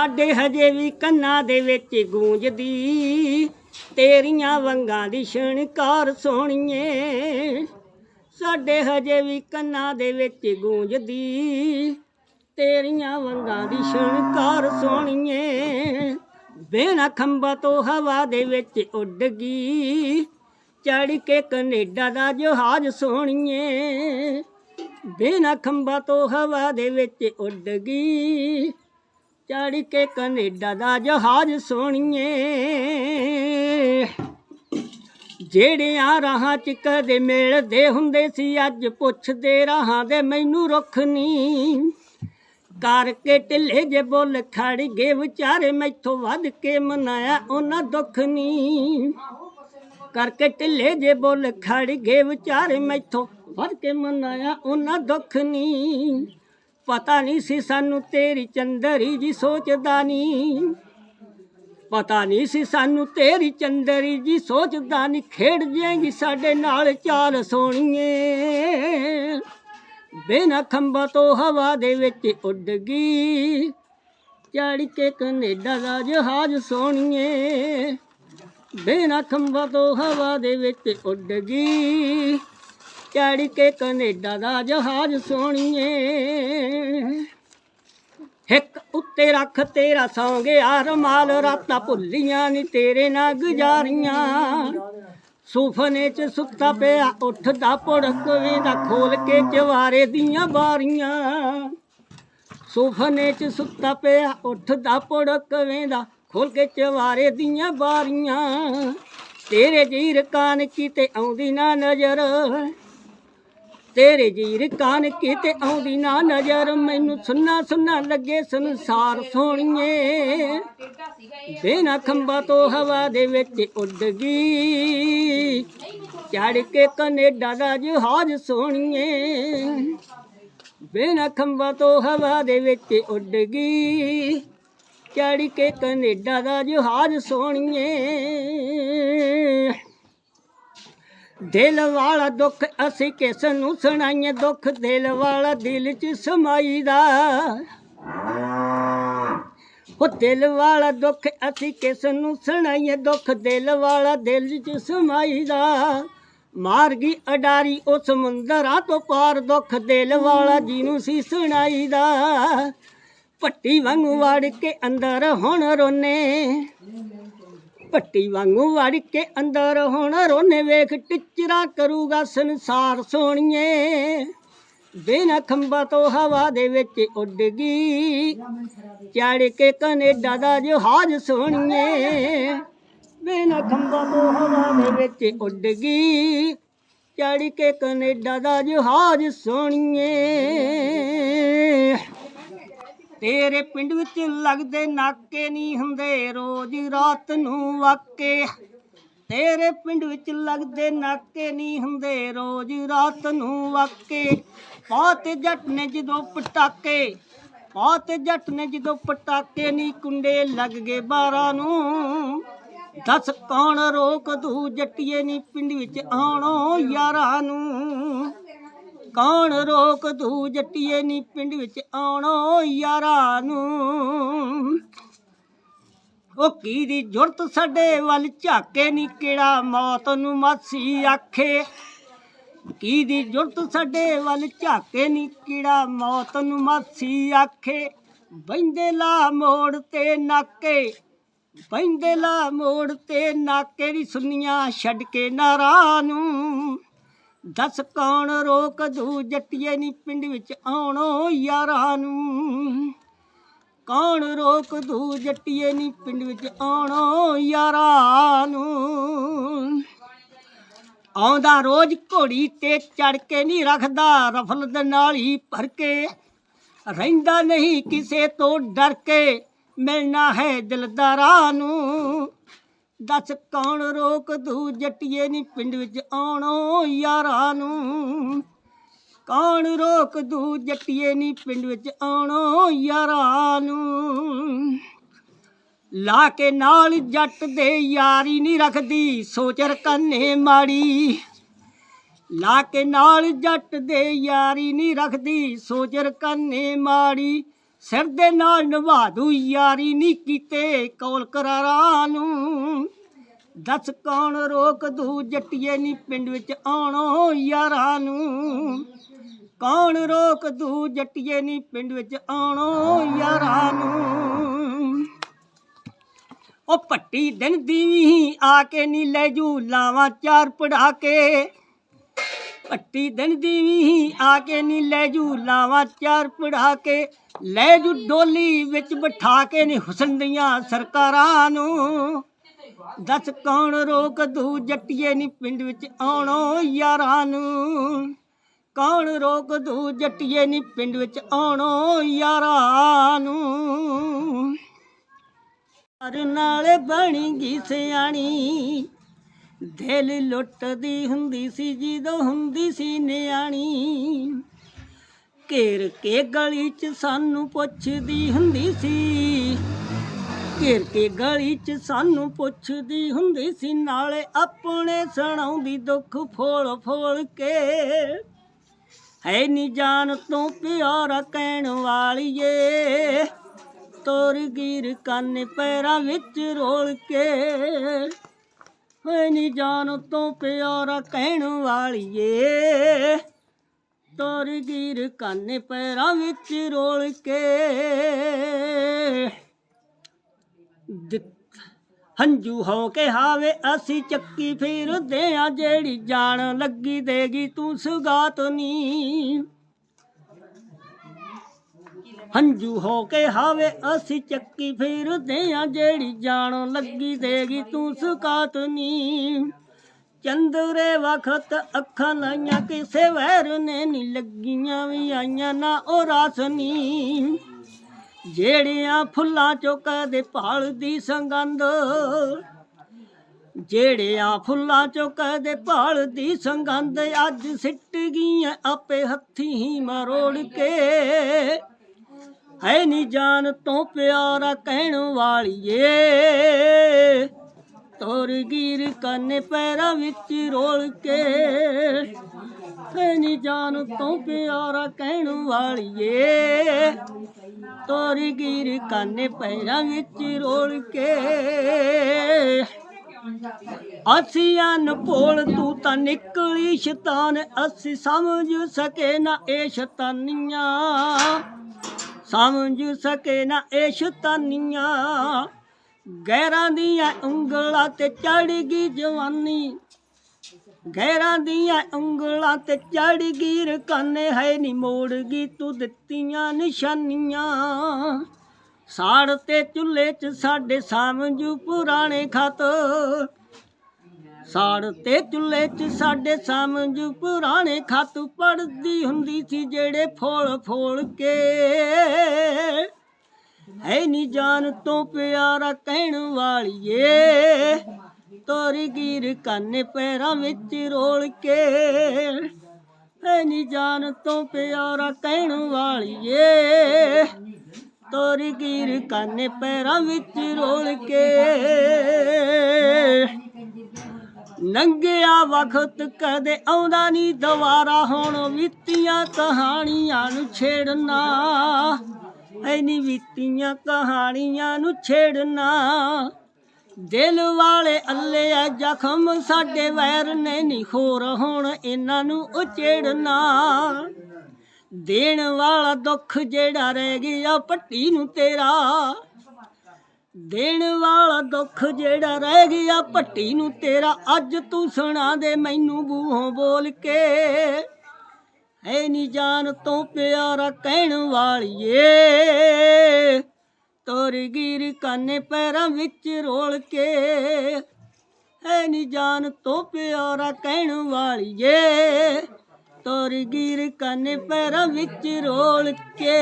ਸਾਡੇ ਹਜੇ ਵੀ ਕੰਨਾਂ ਦੇ ਵਿੱਚ ਗੂੰਜਦੀ। ਤੇਰੀਆਂ ਵੰਗਾਂ ਦੀ ਛਣਕਾਰ ਸੋਹਣੀਏ। ਸਾਡੇ ਹਜੇ ਵੀ ਕੰਨਾਂ ਦੇ ਵਿੱਚ ਗੂੰਜਦੀ। ਤੇਰੀਆਂ ਵੰਗਾਂ ਦੀ ਛਣਕਾਰ ਸੋਹਣੀਏ। ਬਿਨਾ ਖੰਭਾ ਤੋਂ ਹਵਾ ਦੇ ਵਿੱਚ ਉੱਡ ਗਈ ਚੜ ਕੇ ਕੈਨੇਡਾ ਦਾ ਜਹਾਜ਼ ਸੋਹਣੀਏ। ਬਿਨਾ ਖੰਭਾ ਤੋਂ ਹਵਾ ਦੇ ਵਿੱਚ ਉੱਡ ਗਈ ਚੜ ਕੇ ਕੈਨੇਡਾ ਦਾ ਜਹਾਜ਼ ਸੋਹਣੀਏ। ਜਿਹੜਿਆਂ ਰਾਹਾਂ ਚ ਕਦੇ ਮਿਲਦੇ ਹੁੰਦੇ ਸੀ, ਅੱਜ ਪੁੱਛਦੇ ਰਾਹਾਂ ਦੇ ਮੈਨੂੰ ਰੁੱਖ ਨਹੀਂ। ਕਰਕੇ ਢਿੱਲੇ ਜੇ ਬੋਲ ਖੜ ਗਏ, ਵਿਚਾਰੇ ਮੈਥੋਂ ਵੱਧ ਕੇ ਮਨਾਇਆ ਉਹਨਾਂ ਦੁੱਖ ਨਹੀਂ। ਕਰਕੇ ਢਿੱਲੇ ਜੇ ਬੋਲ ਖੜ ਗਏ, ਵਿਚਾਰੇ ਮੈਥੋਂ ਵੱਧ ਕੇ ਮਨਾਇਆ ਉਹਨਾਂ ਦੁੱਖ ਨਹੀਂ। ਪਤਾ ਨਹੀਂ ਸੀ ਸਾਨੂੰ ਤੇਰੀ ਚੰਦਰੀ ਜੀ ਸੋਚਦਾ ਨਹੀਂ। ਪਤਾ ਨਹੀਂ ਸੀ ਸਾਨੂੰ ਤੇਰੀ ਚੰਦਰੀ ਜੀ ਸੋਚਦਾ ਨਹੀਂ। ਖੇਡ ਜਾਏਗੀ ਸਾਡੇ ਨਾਲ ਚਾਲ ਸੋਣੀਏ। ਬਿਨਾ ਖੰਭਾ ਤੋਂ ਹਵਾ ਦੇ ਵਿੱਚ ਉੱਡ ਗਈ ਚੜ ਕੇ ਕੈਨੇਡਾ ਦਾ ਜਹਾਜ਼ ਸੋਣੀਏ। ਬਿਨਾ ਖੰਭਾ ਤੋਂ ਹਵਾ ਦੇ ਵਿੱਚ ਉੱਡ ਗਈ ਚੜ ਕੇ ਕੈਨੇਡਾ ਦਾ ਜਹਾਜ਼ ਸੋਣੀਏ ਹਿੱਕ ਉੱਤੇ ਰੱਖ ਤੇਰਾ ਸੌਂ ਗਿਆ ਰਮਾਲ ਰਾਤਾਂ ਭੁੱਲੀਆਂ ਨੀ ਤੇਰੇ ਨਾਲ ਗੁਜ਼ਾਰੀਆਂ ਸੁਫਨੇ ਚ ਸੁੱਤਾ ਪਿਆ ਉੱਠਦਾ ਪੁੜਕ ਵੇਂਦਾ ਖੋਲ ਕੇ ਚਵਾਰੇ ਦੀਆਂ ਬਾਰੀਆਂ ਸੁਫਨੇ ਚ ਸੁੱਤਾ ਪਿਆ ਉੱਠਦਾ ਪੁੜਕ ਵੇਂਦਾ ਖੋਲ ਕੇ ਚਵਾਰੇ ਦੀਆਂ ਬਾਰੀਆਂ ਤੇਰੇ ਜੀਰ ਕਾਨ ਕੀਤੇ ਆਉਂਦੀ ਨਾ ਨਜ਼ਰ। ਤੇਰੇ ਜੀਰ ਕਾਨ ਕੀਤੇ ਆਉਂਦੀ ਨਾ ਨਜ਼ਰ, ਮੈਨੂੰ ਸੁੰਨਾ ਸੁੰਨਾ ਲੱਗੇ ਸੰਸਾਰ ਸੋਹਣੀਏ। ਬਿਨਾ ਖੰਭਾ ਤੋਂ ਹਵਾ ਦੇ ਵਿੱਚ ਉੱਡ ਗਈ ਚੜ ਕੇ ਕਨੇਡਾ ਦਾ ਜਹਾਜ਼ ਸੋਹਣੀਏ। ਬਿਨਾ ਖੰਭਾ ਤੋਂ ਹਵਾ ਦੇ ਵਿੱਚ ਉੱਡ ਗਈ ਚੜ ਕੇ ਕਨੇਡਾ ਦਾ ਜਹਾਜ਼ ਸੋਹਣੀਏ। ਦਿਲ ਵਾਲਾ ਦੁੱਖ ਅਸੀਂ ਕਿਸ ਨੂੰ ਸੁਣਾਈਏ? ਦੁੱਖ ਦਿਲ ਵਾਲਾ ਦਿਲ 'ਚ ਸਮਾਈਦਾ ਉਹ ਦਿਲ ਵਾਲਾ ਦੁੱਖ ਅਸੀਂ ਕਿਸ ਨੂੰ ਸੁਣਾਈਏ? ਦੁੱਖ ਦਿਲ ਵਾਲਾ ਦਿਲ 'ਚ ਸਮਾਈਦਾ ਮਾਰ ਗਈ ਅਡਾਰੀ ਉਹ ਸਮੁੰਦਰਾਂ ਤੋਂ ਪਾਰ ਦੁੱਖ ਦਿਲ ਵਾਲਾ ਜਿਹਨੂੰ ਸੀ ਸੁਣਾਈਦਾ ਪੱਟੀ ਵਾਂਗੂ ਵੜ ਕੇ ਅੰਦਰ ਹੁਣ ਰੋਨੇ। ਪੱਟੀ ਵਾਂਗੂ ਵੜ ਕੇ ਅੰਦਰ ਹੁਣ ਰੋਨੇ ਵੇਖ ਟਿਚਰਾ ਕਰੂਗਾ ਸੰਸਾਰ ਸੋਹਣੀਏ ਬਿਨਾ ਖੰਭਾ ਤੋਂ ਹਵਾ ਦੇ ਵਿੱਚ ਉੱਡ ਗਈ। ਚੜ ਕੇ ਕੈਨੇਡਾ ਦਾ ਜਹਾਜ਼ ਸੋਹਣੀਏ ਬਿਨਾ ਖੰਭਾ ਤੋਂ ਹਵਾ ਦੇ ਵਿੱਚ ਉੱਡ ਗਈ। ਚੜ ਕੇ ਕੈਨੇਡਾ ਦਾ ਜਹਾਜ਼ ਸੋਹਣੀਏ ਤੇਰੇ ਪਿੰਡ ਵਿੱਚ ਲੱਗਦੇ ਨਾਕੇ ਨਹੀਂ ਹੁੰਦੇ, ਰੋਜ਼ ਰਾਤ ਨੂੰ ਵਾਕੇ। ਤੇਰੇ ਪਿੰਡ ਵਿੱਚ ਲੱਗਦੇ ਨਾਕੇ ਨਹੀਂ ਹੁੰਦੇ, ਰੋਜ਼ ਰਾਤ ਨੂੰ ਵਾਕੇ। ਪਾਤ ਜੱਟ ਨੇ ਜਦੋਂ ਪਟਾਕੇ ਪਾਤ ਜੱਟ ਨੇ ਜਦੋਂ ਪਟਾਕੇ ਨਹੀਂ ਕੁੰਡੇ ਲੱਗ ਗਏ ਬਾਰਾਂ ਨੂੰ। ਦੱਸ ਕੌਣ ਰੋਕ ਦੂ ਜੱਟੀਏ ਨਹੀਂ ਪਿੰਡ ਵਿੱਚ ਆਉਣੋ ਯਾਰਾਂ ਨੂੰ। ਕੌਣ ਰੋਕ ਦੂ ਜੱਟੀਏ ਨੀ ਪਿੰਡ ਵਿੱਚ ਆਉਣੋ ਯਾਰਾਂ ਨੂੰ। ਉਹ ਕੀ ਦੀ ਜੁਰਤ ਸਾਡੇ ਵੱਲ ਝਾਕੇ ਨੀ, ਕਿਹੜਾ ਮੌਤ ਨੂੰ ਮਾਸੀ ਆਖੇ। ਕੀ ਦੀ ਜੁਰਤ ਸਾਡੇ ਵੱਲ ਝਾਕੇ ਨੀ, ਕਿਹੜਾ ਮੌਤ ਨੂੰ ਮਾਸੀ ਆਖੇ। ਬੈਂਦੇ ਲਾ ਮੋੜ ਤੇ ਨਾਕੇ ਬੈਂਦੇ ਲਾ ਮੋੜ ਤੇ ਨਾਕੇ ਦੀ ਸੁਨੀਆਂ ਛੱਡ ਕੇ ਨਾਰਾਂ ਨੂੰ। ਦੱਸ ਕੌਣ ਰੋਕ ਦੂ ਜੱਟੀਏ ਨੀ ਪਿੰਡ ਵਿੱਚ ਆਉਣੋ ਯਾਰਾਂ ਨੂੰ? ਕੌਣ ਰੋਕ ਦੂ ਜੱਟੀਏ ਨੀ ਪਿੰਡ ਵਿੱਚ ਆਉਣੋ ਯਾਰਾਂ ਨੂੰ? ਆਉਂਦਾ ਰੋਜ਼ ਘੋੜੀ ਤੇ ਚੜ ਕੇ ਨਹੀਂ ਰੱਖਦਾ, ਰਫਲ ਦੇ ਨਾਲ ਹੀ ਭਰ ਕੇ। ਰਹਿੰਦਾ ਨਹੀਂ ਕਿਸੇ ਤੋਂ ਡਰ ਕੇ, ਮਿਲਣਾ ਹੈ ਦਿਲਦਾਰਾਂ ਨੂੰ। ਦੱਸ ਕੌਣ ਰੋਕ ਦੂ ਜੱਟੀਏ ਨੀ ਪਿੰਡ ਵਿੱਚ ਆਉਣੋ ਯਾਰਾਂ ਨੂੰ? ਕੌਣ ਰੋਕ ਦੂ ਜੱਟੀਏ ਨੀ ਪਿੰਡ ਵਿੱਚ ਆਉਣੋ ਯਾਰਾਂ ਨੂੰ? ਲਾ ਕੇ ਨਾਲ ਜੱਟ ਦੇ ਯਾਰੀ ਨਹੀਂ ਰੱਖਦੀ ਸੋਚਰ ਰਕਨੇ ਮਾੜੀ। ਲਾ ਕੇ ਨਾਲ ਜੱਟ ਦੇ ਯਾਰੀ ਨਹੀਂ ਰੱਖਦੀ ਸੋਚਰ ਰਕਨੇ ਮਾੜੀ। ਸਿਰ ਦੇ ਨਾਲ ਨਿਭਾ ਦੂ ਯਾਰੀ ਨਹੀਂ ਕੀਤੇ ਕੌਲ ਕਰਾਰਾਂ ਨੂੰ। ਦੱਸ ਕੌਣ ਰੋਕ ਦੂ, ਜੱਟੀਏ ਨੀ ਪਿੰਡ ਵਿੱਚ ਆਉਣੋ ਯਾਰਾਂ ਨੂੰ। ਕੌਣ ਰੋਕ ਦੂ, ਜੱਟੀਏ ਨੀ ਪਿੰਡ ਵਿੱਚ ਆਉਣੋ ਯਾਰਾਂ ਨੂੰ। ਉਹ ਪੱਟੀ ਦਿਨ ਦੀ ਵੀ ਆ ਕੇ ਨੀ ਲੈ ਜੂ, ਲਾਵਾਂ ਚਾਰ ਪੜਾ ਕੇ। ਪੱਟੀ ਦਿਨ ਦੀ ਵੀ ਆ ਕੇ ਨੀ ਲੈ ਜੂ, ਲਾਵਾਂ ਚਾਰ ਪੜਾ ਕੇ ਲੈ ਜੂ ਡੋਲੀ ਵਿੱਚ ਬਿਠਾ ਕੇ ਨੀ ਹੁਸਨ ਦੀਆਂ ਸਰਕਾਰਾਂ ਨੂੰ। ਦੱਸ ਕੌਣ ਰੋਕ ਦੂ, ਜੱਟੀਏ ਨੀ ਪਿੰਡ ਵਿੱਚ ਆਉਣੋ ਯਾਰਾਂ ਨੂੰ। ਕੌਣ ਰੋਕ ਦੂ, ਜੱਟੀਏ ਨੀ ਪਿੰਡ ਵਿੱਚ ਆਉਣੋ ਯਾਰਾਂ ਨੂੰ। ਹਰ ਨਾਲ ਬਣੀ ਗਈ ਸਿਆਣੀ ਦਿਲ ਲੁੱਟਦੀ ਹੁੰਦੀ ਸੀ, ਜਦੋਂ ਹੁੰਦੀ ਸੀ ਨਿਆਣੀ। ਘੇਰ ਕੇ ਗਲੀ 'ਚ ਸਾਨੂੰ ਪੁੱਛਦੀ ਹੁੰਦੀ ਸੀ। ਘੇਰ ਕੇ ਗਲੀ 'ਚ ਸਾਨੂੰ ਪੁੱਛਦੀ ਹੁੰਦੀ ਸੀ, ਨਾਲੇ ਆਪਣੇ ਸੁਣਾਉਂਦੀ ਦੁੱਖ ਫੋਲ ਫੋਲ ਕੇ। ਹੈ ਨੀ ਜਾਨ ਤੋਂ ਪਿਆਰਾ ਕਹਿਣ ਵਾਲੀਏ, ਤੋਰ ਗਿਰ ਕੰਨ ਪੈਰਾਂ ਵਿੱਚ ਰੋਲ ਕੇ। ਹੈ ਨੀ ਜਾਨ ਤੋਂ ਪਿਆਰਾ ਕਹਿਣ ਵਾਲੀਏ। ਤੋਰ ਗੀਰ ਕੰਨ ਪੈਰਾਂ ਵਿੱਚ ਰੋਲ ਕੇ ਹੰਝੂ ਹੋ ਕੇ ਹਾਵੇ, ਅਸੀਂ ਚੱਕੀ ਫਿਰਦੇ ਆ ਜਿਹੜੀ ਜਾਣ ਲੱਗੀ ਦੇਗੀ, ਤੂੰ ਸੁਗਾਤ ਨੀ। ਹੰਝੂ ਹੋ ਕੇ ਹਾਵੇ, ਅਸੀਂ ਚੱਕੀ ਫਿਰਦੇ ਆ, ਜਿਹੜੀ ਜਾਣ ਲੱਗੀ ਦੇਗੀ ਤੂੰ ਸੁਕਾਤ ਨੀ। ਚੰਦਰੇ ਵਖਤ ਅੱਖਾਂ ਲਾਈਆਂ, ਕਿਸੇ ਵੈਰ ਨੇ ਨੀ ਲੱਗੀਆਂ ਵੀ ਆਈਆਂ, ਨਾ ਉਹ ਰਾਸਨੀ ਜਿਹੜਿਆਂ ਫੁੱਲਾਂ ਚੋਂ ਕਦੇ ਭਾਲਦੀ ਸੰਗੰਧ, ਜਿਹੜਿਆਂ ਫੁੱਲਾਂ ਚੋਂ ਕਦੇ ਭਾਲਦੀ ਸੰਗੰਧ, ਅੱਜ ਸਿੱਟ ਗਈਆਂ ਆਪੇ ਹੱਥੀਂ ਮਰੋੜ ਕੇ। ਹੈ ਨੀ ਜਾਨ ਤੋਂ ਪਿਆਰਾ ਕਹਿਣ ਵਾਲੀਏ। ਤੋਰ ਗੀਰ ਕੰਨੇ ਪੈਰਾਂ ਵਿੱਚ ਰੋਲ ਕੇ ਹੈ ਨੀ ਜਾਨ ਤੋਂ ਪਿਆਰਾ ਕਹਿਣ ਵਾਲੀਏ। ਤੋਰ ਗੀਰ ਕੰਨੇ ਪੈਰਾਂ ਵਿੱਚ ਰੋਲ ਕੇ ਅਸੀਂ ਅਨਪੋਲ, ਤੂੰ ਤਾਂ ਨਿਕਲੀ ਸ਼ੈਤਾਨ, ਅਸੀਂ ਸਮਝ ਸਕੇ ਨਾ ਇਹ ਸ਼ੈਤਾਨੀਆਂ। ਸਮਝ ਸਕੇ ਨਾ ਇਹ ਸ਼ਤਾਨੀਆਂ। ਗੈਰਾਂ ਦੀਆਂ ਉਂਗਲਾਂ ਤੇ ਚੜ ਗਈ ਜਵਾਨੀ। ਗੈਰਾਂ ਦੀਆਂ ਉਂਗਲਾਂ ਤੇ ਚੜ ਗਈ ਰਕਾਨੇ ਹੈ ਨੀ ਮੋੜ ਗਈ ਤੂੰ ਦਿੱਤੀਆਂ ਨਿਸ਼ਾਨੀਆਂ। ਸਾੜ ਤੇ ਚੁੱਲ੍ਹੇ 'ਚ ਸਾਡੇ ਸਮਝੂ ਪੁਰਾਣੇ ਖਤ। ਸਾੜ ਤੇ ਚੁੱਲ੍ਹੇ 'ਚ ਸਾਡੇ ਸਮਝ ਪੁਰਾਣੇ ਖਤ ਪੜਦੀ ਹੁੰਦੀ ਸੀ ਜਿਹੜੇ ਫੋਲ ਫੋਲ ਕੇ। ਹੈ ਨੀ ਜਾਨ ਤੋਂ ਪਿਆਰਾ ਕਹਿਣ ਵਾਲੀਏ, ਤੋਰੀ ਗੀਰ ਕੰਨੇ ਪੈਰਾਂ ਵਿੱਚ ਰੋਲ ਕੇ। ਹੈ ਨੀ ਜਾਨ ਤੋਂ ਪਿਆਰਾ ਕਹਿਣ ਵਾਲੀਏ, ਤੋਰੀ ਗੀਰ ਕੰਨੇ ਪੈਰਾਂ ਵਿੱਚ ਰੋਲ ਕੇ। ਨੰਗਿਆ ਵਕਤ ਕਦੇ ਆਉਂਦਾ ਨਹੀਂ ਦੁਬਾਰਾ, ਹੁਣ ਬੀਤੀਆਂ ਕਹਾਣੀਆਂ ਨੂੰ ਛੇੜਨਾ। ਐਨੀ ਬੀਤੀਆਂ ਕਹਾਣੀਆਂ ਨੂੰ ਛੇੜਨਾ। ਦਿਲ ਵਾਲੇ ਅੱਲੇ ਆ, ਜ਼ਖਮ ਸਾਡੇ ਵੈਰ ਨੇ ਨਹੀਂ ਹੋਰ ਹੁਣ ਇਹਨਾਂ ਨੂੰ ਉਚੇੜਨਾ। ਦੇਣ ਵਾਲਾ ਦੁੱਖ ਜਿਹੜਾ ਰਹਿ ਗਿਆ, ਪੱਟੀ ਨੂੰ ਤੇਰਾ। ਦੇਣ ਵਾਲਾ ਦੁੱਖ ਜਿਹੜਾ ਰਹਿ ਗਿਆ, ਭੱਟੀ ਨੂੰ ਤੇਰਾ ਅੱਜ ਤੂੰ ਸੁਣਾ ਦੇ, ਮੈਨੂੰ ਬੂਹੋਂ ਬੋਲ ਕੇ। ਹੈ ਨੀ ਜਾਨ ਤੋਂ ਪਿਆਰਾ ਕਹਿਣ ਵਾਲੀਏ। ਤੋਰ ਗੀਰ ਕਾਨੇ ਪੈਰਾਂ ਵਿੱਚ ਰੋਲ ਕੇ। ਹੈ ਨੀ ਜਾਨ ਤੋਂ ਪਿਆਰਾ ਕਹਿਣ ਵਾਲੀਏ। ਤੋਰ ਗੀਰ ਕਾਨੇ ਪੈਰਾਂ ਵਿੱਚ ਰੋਲ ਕੇ।